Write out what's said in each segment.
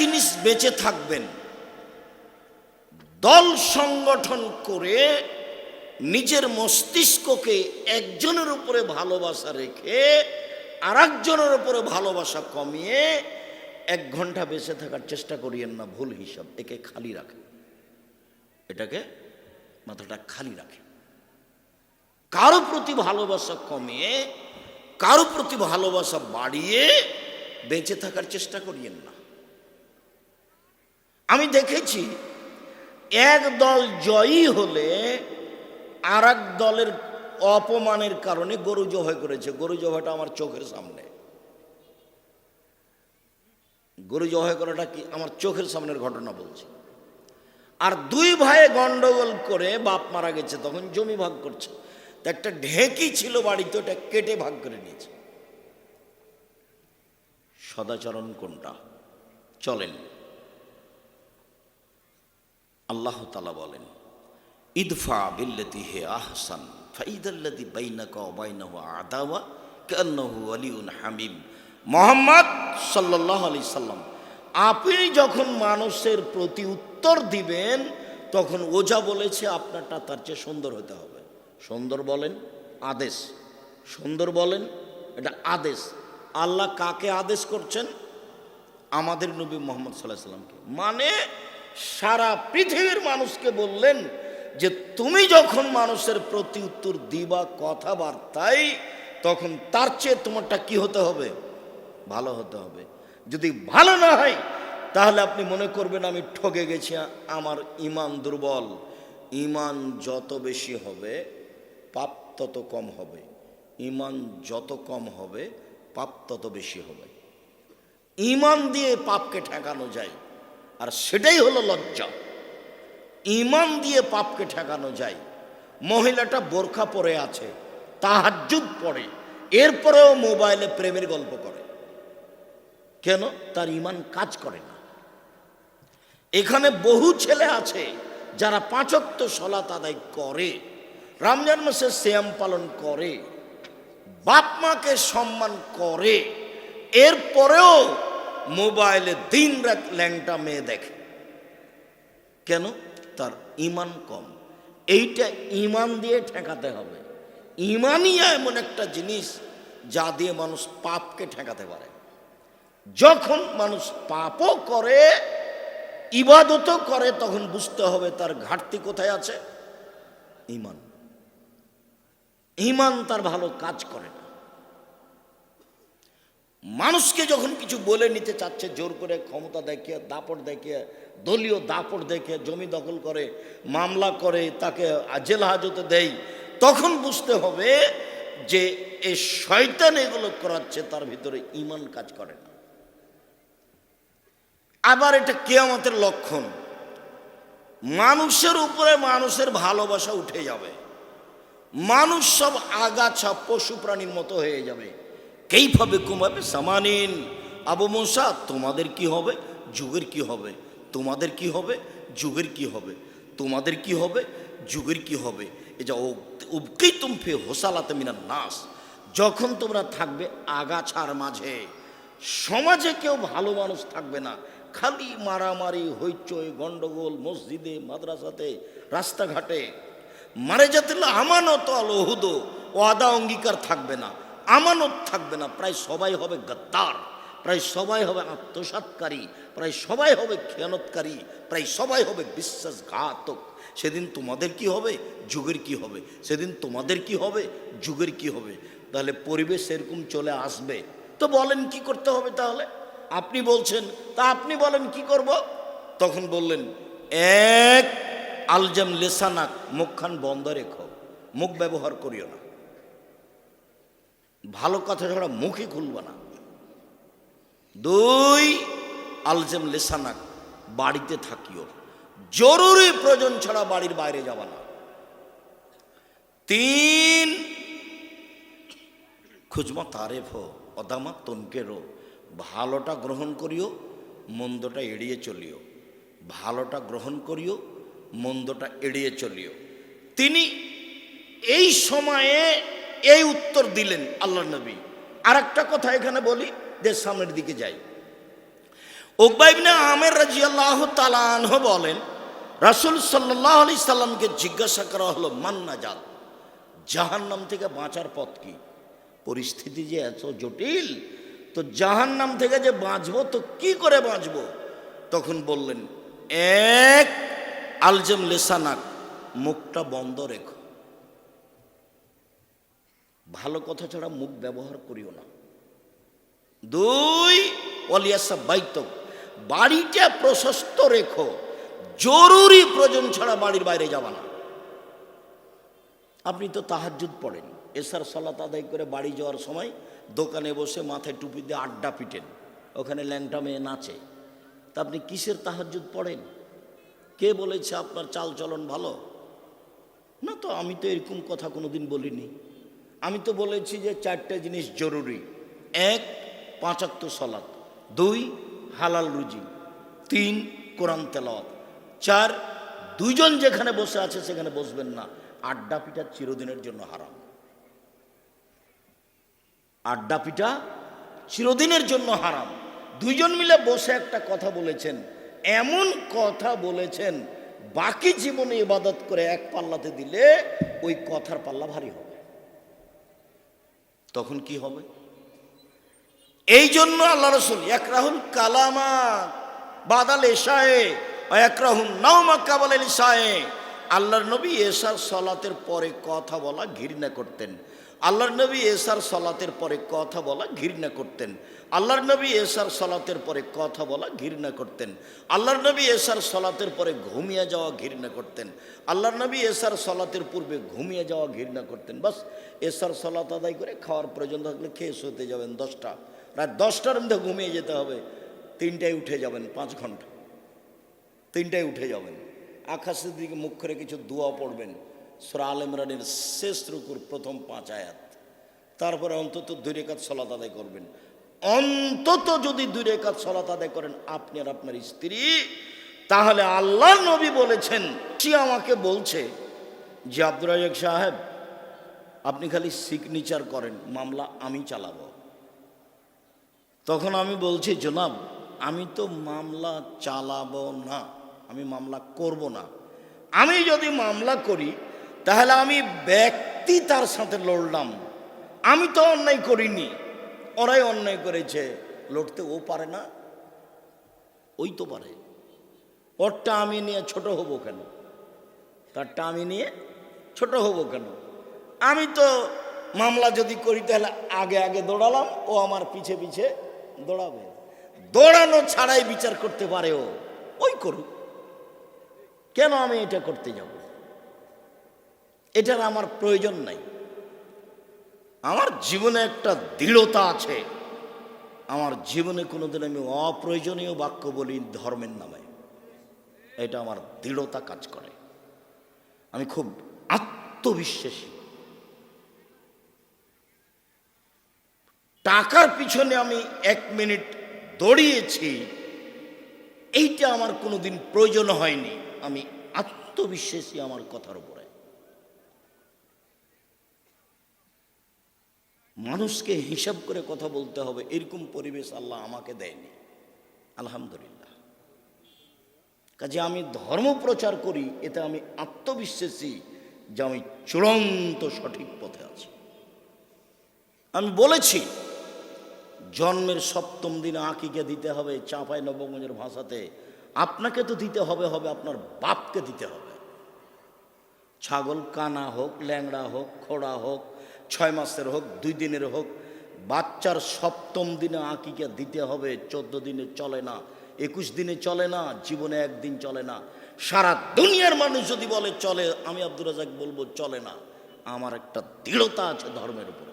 জিনিস বেঁচে থাকবেন। দল সংগঠন করে নিজের মস্তিষ্ককে একজনের উপরে ভালোবাসা রেখে আর একজনের উপরে ভালোবাসা কমিয়ে এক ঘণ্টা বেঁচে থাকার চেষ্টা করিয়েন না, ভুল হিসাব। একে খালি রাখেন এটাকে মাথাটা খালি রাখে। কারও প্রতি ভালোবাসা কমিয়ে, কারও প্রতি ভালোবাসা বাড়িয়ে বেঁচে থাকার চেষ্টা করিয়েন না। আমি দেখেছি, এক দল জয়ী হলে আর দলের অপমানের কারণে গরু জবাই করেছে। গরু জবাইটা আমার চোখের সামনে। গরু জবাই করাটা কি আমার চোখের সামনের ঘটনা বলছি। আর দুই ভাইয়ে গন্ডগোল করে বাপ মারা গেছে, তখন জমি ভাগ করছে। তো একটা ঢেঁকি ছিল বাড়িতে, ওটা কেটে ভাগ করে নিয়েছে। সদাচরণ কোনটা? চলেন। আল্লাহ তালা বলেন, ইদফা বিল্লতি হে আহসান ফাইদাল্লাদি বাইনাকা বাইনাহু আদাওয়া কান্নাহু আলিউন হামিম। মোহাম্মদ সাল্লাল্লাহু আলাইহি সাল্লাম, আপনি যখন মানুষের প্রতি উত্তর দিবেন, তখন ওজা বলেছে আপনারটা তার চেয়ে সুন্দর হতে হবে। সুন্দর বলেন? আদেশ। সুন্দর বলেন? এটা আদেশ। আল্লাহ কাকে আদেশ করছেন? আমাদের নবী মোহাম্মদ সাল্লাহ সাল্লামকে। মানে সারা পৃথিবীর মানুষকে বললেন যে, তুমি যখন মানুষের প্রতি উত্তর দিবা কথাবার্তায় তখন তার চেয়ে তোমারটা কি হতে হবে? ভালো হতে হবে। যদি ভালো না হয়, তাহলে আপনি মনে করবেন আমি ঠকে গেছি, আমার ইমান দুর্বল। ইমান যত বেশি হবে, পাপ তত কম হবে। ইমান যত কম হবে, পাপ তত বেশি হবে। ইমান দিয়ে পাপকে ঠেকানো যায়। আর সেটাই হলো লজ্জা। ইমান দিয়ে পাপকে ঠেকানো যায়। মহিলাটা বোরখা পরে আছে তাহাজুদ পড়ে, এরপরেও মোবাইলে প্রেমের গল্প করে। কেন? তার ইমান কাজ করে না। এখানে বহু ছেলে আছে যারা পাঁচক্ত সলাত আদায় করে, রমজান মাসে শ্যাম পালন করে, বাপ মাকে সম্মান করে, এরপরেও মোবাইলে দিন রাত ল্যাংটা মেয়ে দেখে। কেন? তার ইমান কম। এইটা ইমান দিয়ে ঠেকাতে হবে। ইমানই এমন একটা জিনিস যা দিয়ে মানুষ পাপকে ঠেকাতে পারে। যখন মানুষ পাপও করে, ইবাদতও করে, তখন বুঝতে হবে তার ঘাটতি কোথায় আছে। ইমান। ইমান তার ভালো কাজ করে না। মানুষকে যখন কিছু বলে নিতে চাচ্ছে, জোর করে ক্ষমতা দেখিয়ে, দাপট দেখিয়ে, দলীয় দাপট দেখে জমি দখল করে, মামলা করে, তাকে জেল হাজতে দেয় তখন বুঝতে হবে যে এই শয়তান এগুলো করাচ্ছে, তার ভিতরে ইমান কাজ করে না। আবার এটা কেয়ামতের লক্ষণ। মানুষের উপরে মানুষের ভালোবাসা উঠে যাবে। মানুষ সব আগাছা, পশু প্রাণীর মতো হয়ে যাবে। কেইভাবে কমাবে সামানিন। আবু মোসা, তোমাদের কি হবে? যুগের কি হবে? তোমাদের কি হবে? যুগের কি হবে? তোমাদের কি হবে? যুগের কি হবে? এ যা উবকেই তুমফে হোসালাতে মিনার নাস। যখন তোমরা থাকবে আগাছার মাঝে, সমাজে কেউ ভালো মানুষ থাকবে না। খালি মারামারি, হইচই, গন্ডগোল, মসজিদে, মাদ্রাসাতে, রাস্তাঘাটে। মারে যাতে আমানত আল ওহুদ ওয়াদা অঙ্গীকার থাকবে না। আমানত থাকবে না। প্রায় সবাই হবে গদ্দার, প্রায় সবাই হবে আত্মসাতকারী প্রায় সবাই হবে খেয়ানতকারী, প্রায় সবাই হবে বিশ্বাসঘাতক। সেদিন তোমাদের কি হবে? যুগের কি হবে? সেদিন তোমাদের কি হবে? যুগের কি হবে? তাহলে পরিবেশ এরকম চলে আসবে। তো বলেন কি করতে হবে তাহলে? আপনি বলছেন, তা আপনি বলেন কি করব? তখন বললেন, এক আলজাম লেসানাক মুখখান বন্ধ রেখো, মুখ ব্যবহার করিও না। ভালো কথা ছাড়া মুখই খুলব না। দুই, আলজেম লেসানাক, বাড়িতে থাকিও। জরুরি প্রয়োজন ছাড়া বাড়ির বাইরে যাবা না। তিন, খুঁজমা তারেফ অদামা তনকেরও ভালোটা গ্রহণ করিও, মন্দটা এড়িয়ে চলিও। ভালোটা গ্রহণ করিও, মন্দটা এড়িয়ে চলিও। তিনি এই সময়ে এই উত্তর দিলেন আল্লাহ নবী। আর একটা কথা এখানে বলি, যে সামনের দিকে যাই। উকবাইবনে আমের রাজিয়াল্লাহ তালানহ বলেন, রাসুল সাল্লাহ আলি সাল্লামকে জিজ্ঞাসা করা হলো মান্না জাত জাহান্নাম থেকে বাঁচার পথ কি? পরিস্থিতি যে এত জটিল, তো জাহান্নাম থেকে যে বাঁচবো, তো কি করে বাঁচবো? তখন বললেন, এক আলজেম লেসানাক মুখটা বন্ধ রেখো। ভালো কথা ছাড়া মুখ ব্যবহার করিও না। দুই, অলিয়াসা বাইতক, বাড়িটা প্রশস্ত রেখো। জরুরি প্রয়োজন ছাড়া বাড়ির বাইরে যাবা না। আপনি তো তাহাজুদ পড়েন। এসার সলাত আদায় করে বাড়ি যাওয়ার সময় দোকানে বসে মাথায় টুপি দিয়ে আড্ডা পিটেন। ওখানে ল্যাংটা মেয়ে নাচে। তা আপনি কিসের তাহাজুদ পড়েন? কে বলেছে আপনার চাল চলন ভালো? না তো আমি তো এরকম কথা কোনোদিন বলিনি। আমি তো বলেছি যে চারটে জিনিস জরুরি। এক, পাঁচাত্তর সলাৎ দুই, হালাল রুজি। তিন, কোরআন তেলাওয়াত। চার, দুইজন যেখানে বসে আছে সেখানে বসবেন না। আড্ডা পিঠা চিরদিনের জন্য হারাম। আড্ডা পিঠা চিরদিনের জন্য হারাম। দুইজন মিলে বসে একটা কথা বলেছেন। এমন কথা বলেছেন, বাকি জীবনে ইবাদত করে এক পাল্লাতে দিলে ওই কথার পাল্লা ভারী হবে। তখন কি হবে? এই জন্য আল্লাহ রসুল এক রাহুল কালামা বাদাল এশায়ে এক রাহুল নাওমা কাবাল এলিশায়ে আল্লাহর নবী এশার সলাতের পরে কথা বলা, ঘৃণা করতেন। আল্লাহর নবী এশার সলাতের পরে কথা বলা, ঘৃণা করতেন। আল্লাহর নবী এশার সলাতের পরে কথা বলা, ঘৃণা করতেন। আল্লাহর নবী এশার সলাতের পরে ঘুমিয়ে যাওয়া, ঘৃণা করতেন। আল্লাহর নবী এশার সলাতের পূর্বে ঘুমিয়ে যাওয়া, ঘৃণা করতেন। বাস এশার সলাত আদায় করে খাওয়ার প্রয়োজন থাকলে খেয়ে শুতে যাবেন দশটা। রাত দশটার মধ্যে ঘুমিয়ে যেতে হবে। তিনটায় উঠে যাবেন পাঁচ ঘণ্টা। তিনটায় উঠে যাবেন। আকাশের দিকে মুখ করে কিছু দোয়া পড়বেন। সুরা আল ইমরানের শেষ রুকুর প্রথম পাঁচ আয়াত। তারপরে অন্তত দুই রেখাত সলাত আদায় করবেন। অন্তত যদি দুই রেখাত সলাত আদায় করেন আপনি আর আপনার স্ত্রী, তাহলে আল্লাহ নবী বলেছেন, সে আমাকে বলছে যে, আব্দুর রাজাক সাহেব, আপনি খালি সিগনেচার করেন, মামলা আমি চালাবো। তখন আমি বলছি, জনাব, আমি তো মামলা চালাবো না। আমি মামলা করব না। আমি যদি মামলা করি, তাহলে আমি ব্যক্তি তার সাথে লড়লাম। আমি তো অন্যায় করিনি। ওরাই অন্যায় করেছে। লড়তে ও পারে না, ওই তো পারে। ওরটা আমি নিয়ে ছোট হব কেন? তারটা আমি নিয়ে ছোট হব কেন? আমি তো মামলা যদি করি, তাহলে আগে আগে দৌড়ালাম, ও আমার পিছে পিছে দৌড়াবে। দৌড়ানো ছাড়াই বিচার করতে পারে ও। ওই করুক। কেন আমি এটা করতে যাব? এটার আমার প্রয়োজন নাই। আমার জীবনে একটা দৃঢ়তা আছে। আমার জীবনে কোনোদিন আমি অপ্রয়োজনীয় বাক্য বলি ধর্মের নামে। এটা আমার দৃঢ়তা কাজ করে। আমি খুব আত্মবিশ্বাসী। টাকার পিছনে আমি এক মিনিট দৌড়িয়েছি। এইটা আমার কোনোদিন প্রয়োজন হয়নি। আমি আত্মবিশ্বাসী আমার কথার উপরে। মানুষকে হিসাব করে কথা বলতে হবে, এরকম পরিবেশ আল্লাহ আমাকে দেয়নি। আলহামদুলিল্লাহ। কাজে আমি ধর্ম প্রচার করি, এতে আমি আত্মবিশ্বাসী যে আমি চূড়ান্ত সঠিক পথে আছি। আমি বলেছি, জন্মের সপ্তম দিনে আঁকিকে দিতে হবে, চাঁপাই নবগঞ্জের ভাষাতে আপনাকে তো দিতে হবে হবে আপনার বাপকে দিতে হবে। ছাগল কানা হোক, ল্যাংড়া হোক, খোড়া হোক, ছয় মাসের হোক, দুই দিনের হোক, বাচ্চার সপ্তম দিনে আঁকিকে দিতে হবে, চোদ্দ দিনে চলে না, একুশ দিনে চলে না, জীবনে একদিন চলে না। সারা দুনিয়ার মানুষ যদি বলে, চলে, আমি আব্দুর রাজাক বলব, চলে না। আমার একটা দৃঢ়তা আছে ধর্মের উপরে।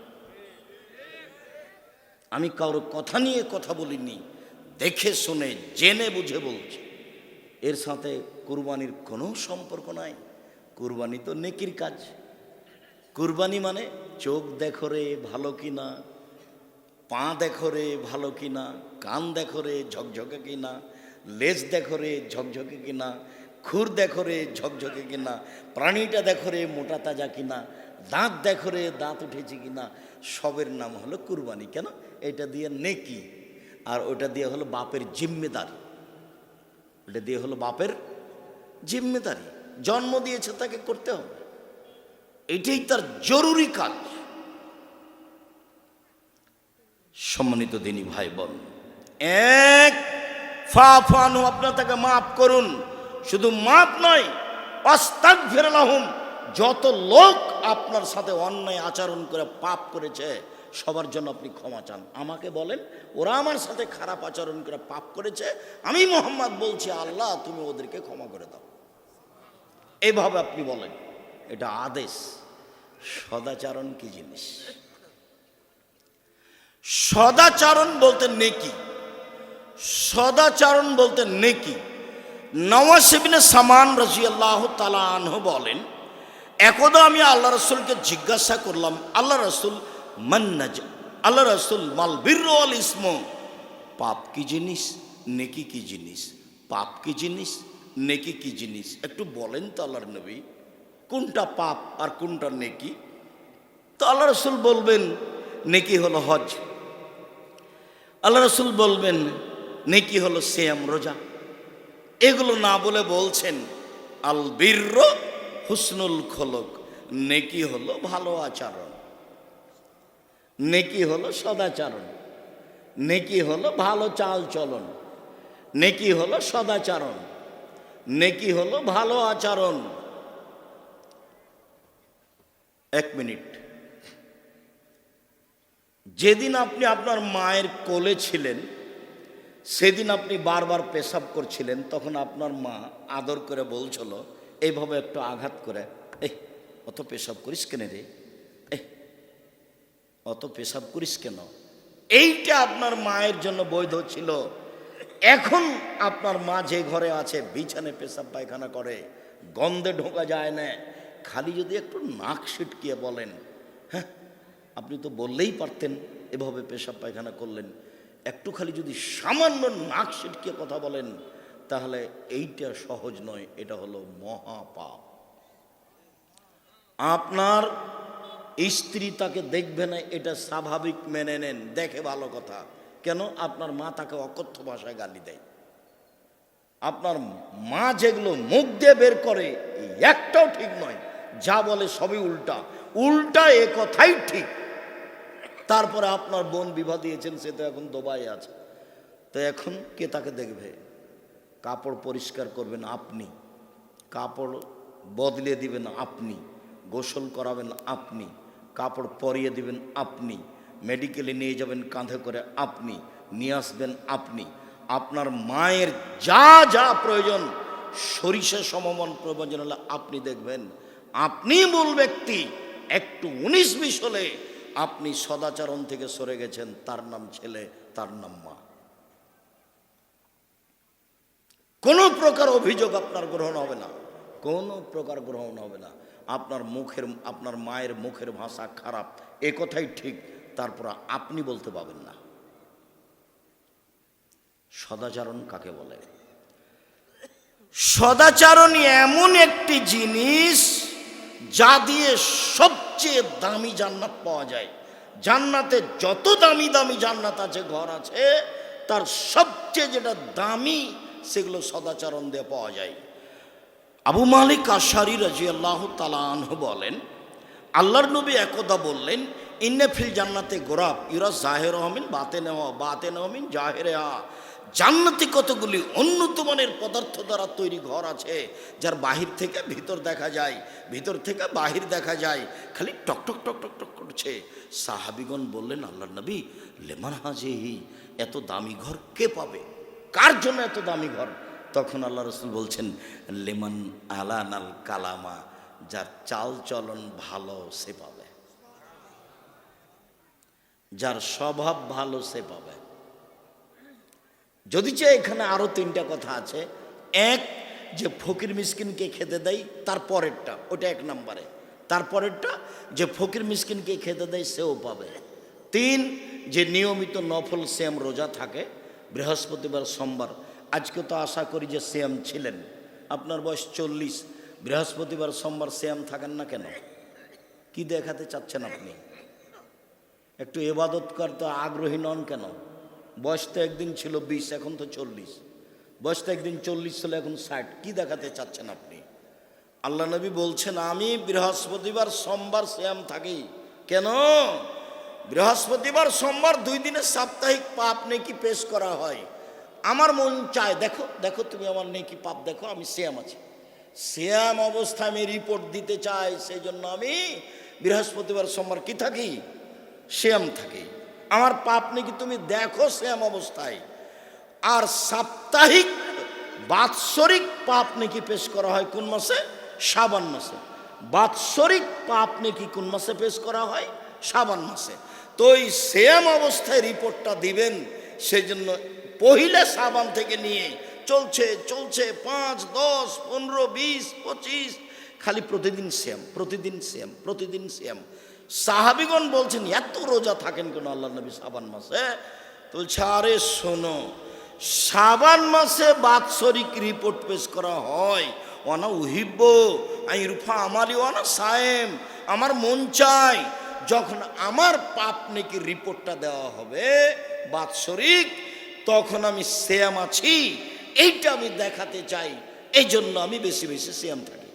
আমি কারোর কথা নিয়ে কথা বলিনি, দেখে শুনে, জেনে বুঝে বলছি। এর সাথে কুরবানির কোনো সম্পর্ক নাই। কুরবানি তো নেকির কাজ। কুরবানি মানে চোখ দেখো রে ভালো কিনা, পা দেখো রে ভালো কিনা, কান দেখো রে ঝকঝকে কিনা, লেজ দেখো রে ঝকঝকে কিনা, খুর দেখো রে ঝকঝকে কিনা, প্রাণীটা দেখো রে মোটা তাজা কিনা, দাঁত দেখো রে দাঁত উঠেছে কিনা, সবের নাম হলো কুরবানি। কেন? এটা দিয়ে নেকি, আর ওটা দিয়ে হলো বাপের জিম্মেদারি। ওটা দিয়ে হলো বাপের জিম্মেদারি। জন্ম দিয়েছে তাকে করতে হবে। এটাই তার জরুরি কাজ। সম্মানিত দিনী ভাই বোন এক ফা ফানু আপনার তাকে মাফ করুন। শুধু মাফ নয় অস্তাক ফেরালাহুম যত লোক আপনার সাথে অন্যায় আচরণ করে পাপ করেছে সবার জন্য আপনি ক্ষমা চান। আমাকে বলেন, ওরা আমার সাথে খারাপ আচরণ করে পাপ করেছে, আমি মোহাম্মদ বলছি, আল্লাহ, তুমি ওদেরকে ক্ষমা করে দাও। এইভাবে আপনি বলেন, এটা আদেশ। সদাচারণ কি জিনিস? সদাচারণ বলতে নেকি। সদাচারণ বলতে নেকি। নওয়াসিবিনে সামান রাজি আল্লাহ তালাহ বলেন, একদা আমি আল্লাহ রসুলকে জিজ্ঞাসা করলাম, আল্লাহ রসুল মান্নাজ আল্লাহ রসুল মাল বীর ইসম। পাপ কি জিনিস? নেকি কি জিনিস? পাপ কি জিনিস? নেকি কি জিনিস? একটু বলেন তো আল্লাহর নবী, কোনটা পাপ আর কোনটা নেকি? তো আল্লাহ রসুল বলবেন, নেকি হলো হজ। আল্লাহ রসুল বলবেন, নেকি হলো শ্যাম রোজা। এগুলো না বলে বলছেন, আল বীর্র হুসনুল খোলক। নেকি হলো ভালো আচরণ। নেকি হলো সদাচরণ, নেকি হলো ভালো চাল চলন নেকি হলো সদাচরণ, নেকি হলো ভালো আচরণ। এক মিনিট। যেদিন আপনি আপনার মায়ের কোলে ছিলেন, সেদিন আপনি বারবার পেশাব করছিলেন, তখন আপনার মা আদর করে বলছিল, এইভাবে একটু আঘাত করে, এই, অত পেশাব করিস কেন রে? অত পেশাব করিস কেন? এইটা আপনার মায়ের জন্য বৈধ ছিল। এখন আপনার মা যে ঘরে আছে, বিছানে পেশাব পায়খানা করে, গন্ধে ঢোকা যায় না। খালি যদি একটু নাক সিটকিয়ে বলেন হ্যাঁ আপনি তো বললেই পারতেন এভাবে পেশাব পায়খানা করলেন। একটু খালি যদি সামান্য নাক সিটকে কথা বলেন, তাহলে এইটা সহজ নয়, এটা হলো মহাপাপ। আপনার স্ত্রী তাকে দেখবে না, এটা স্বাভাবিক মেনে নেন। দেখে ভালো কথা। কেন? আপনার মা তাকে অকথ্য ভাষায় গালি দেয়। আপনার মা যেগুলো মুখ দিয়ে বের করে একটাও ঠিক নয়। যা বলে সবই উল্টা। উল্টা এ কথাই ঠিক। তারপরে আপনার বোন বিবাহ দিয়েছেন, সে তো এখন দোবাই আছে। তো এখন কে তাকে দেখবে? কাপড় পরিষ্কার করবেন আপনি। কাপড় বদলে দিবেন আপনি। গোসল করাবেন আপনি। কাপড় পরিয়ে দিবেন আপনি। মেডিকেলে নিয়ে যাবেন, কাঁধে করে আপনি। নিয়ে আসবেন আপনি। আপনার মায়ের যা যা প্রয়োজন, সরিষা সমমন প্রয়োজন হলে আপনি দেখবেন। আপনি মূল ব্যক্তি, একটু উনিশ বিশ হলে আপনি সদাচরণ থেকে সরে গেছেন, তার নাম ছেলে, তার নাম মা। কোনো প্রকার অভিযোগ আপনার গ্রহণ হবে না। কোনো প্রকার গ্রহণ হবে না। আপনার মুখের, আপনার মায়ের মুখের ভাষা খারাপ। এ কথাই ঠিক, তারপর আপনি বলতে পাবেন না। সদাচরণ কাকে বলে? সদাচরণ এমন একটি জিনিস যা দিয়ে সবচেয়ে দামি জান্নাত পাওয়া যায়। জান্নাতে যত দামি দামি জান্নাত আছে, ঘর আছে, তার সবচেয়ে যেটা দামি সেগুলো সদাচরণ দিয়ে পাওয়া যায়। আবু মালিক আশারি রাজি আল্লাহ তালাহ বলেন, আল্লাহর নবী একদা বললেন, ইন্নে ফিল জান্নাতে গোরাব ইরা জাহের হমিন বাতে নেওয়া, বাতে নেওয়ামিন জাহেরে হা জান্নাতে কতগুলি উন্নত মানের পদার্থ দ্বারা তৈরি ঘর আছে, যার বাহির থেকে ভিতর দেখা যায়, ভিতর থেকে বাহির দেখা যায়, খালি টক টক টক টক টক করছে। সাহাবিগণ বললেন আল্লাহ নবী, লেমান হাজেহি, এত দামি ঘর কে পাবে? কার জন্য এত দামি ঘর? তখন আল্লাহ রসুল বলছেন, লেমন আলান আল কালামা, যার চাল চলন ভালো সে পাবে। যার স্বভাব ভালো সে পাবে। যদি চাই এখানে আরও তিনটা কথা আছে, এক, যে ফকির মিসকিনকে খেতে দেয়, তার পরেরটা, ওটা এক নম্বরে। তারপরেরটা যে ফকির মিসকিনকে খেতে দেয়, সেও পাবে। তিন, যে নিয়মিত নফল, সেম, রোজা থাকে, বৃহস্পতিবার, সোমবার আজকে তো আশা করি যে সেম ছিলেন। আপনার বয়স চল্লিশ। বৃহস্পতিবার সোমবার সেম থাকেন না কেন? কি দেখাতে চাচ্ছেন আপনি? একটু এবাদত করতে আগ্রহী নন কেন? বয়স তো একদিন ছিল বিশ, এখন তো চল্লিশ। বয়স তো একদিন চল্লিশ ছিল, এখন ষাট। কি দেখাতে চাচ্ছেন আপনি? আল্লাহ নবী বলছেন, আমি বৃহস্পতিবার সোমবার শ্যাম থাকি। কেন? বৃহস্পতিবার সোমবার দুই দিনের সাপ্তাহিক পাপ নেকি পেশ করা হয়? আমার মন চায়, দেখো দেখো তুমি আমার নেকি পাপ, দেখো আমি শ্যাম আছি। শ্যাম অবস্থায় আমি রিপোর্ট দিতে চাই সেই জন্য আমি বৃহস্পতিবার সোমবার কি থাকি? শ্যাম থাকি। আমার পাপ নাকি তুমি দেখো শ্যাম অবস্থায়। আর সাপ্তাহিক, বাৎসরিক পাপ নাকি পেশ করা হয় কোন মাসে? সাবান মাসে। বাৎসরিক পাপ নাকি কোন মাসে পেশ করা হয়? সাবান মাসে। তো ওই শ্যাম অবস্থায় রিপোর্টটা দিবেন সেই জন্য পহিলা সাবান থেকে নিয়ে চলছে চলছে পাঁচ, দশ, পনেরো, বিশ, পঁচিশ, খালি প্রতিদিন শ্যাম প্রতিদিন শ্যাম প্রতিদিন শ্যাম। সাহাবিগণ বলছেন, এত রোজা থাকেন কেন আল্লাহ নবী সাবান মাসে? বলছে, আরে শোনো, সাবান মাসে বাৎসরিক রিপোর্ট পেশ করা হয়। অনা উহিব্য আই রুফা আমারই অনা সায়েম, আমার মন চাই যখন আমার পাপ নাকি রিপোর্টটা দেওয়া হবে, বাৎসরিক তখন আমি শ্যাম আছি, এইটা আমি দেখাতে চাই এই জন্য আমি বেশি বেশি শ্যাম থাকি।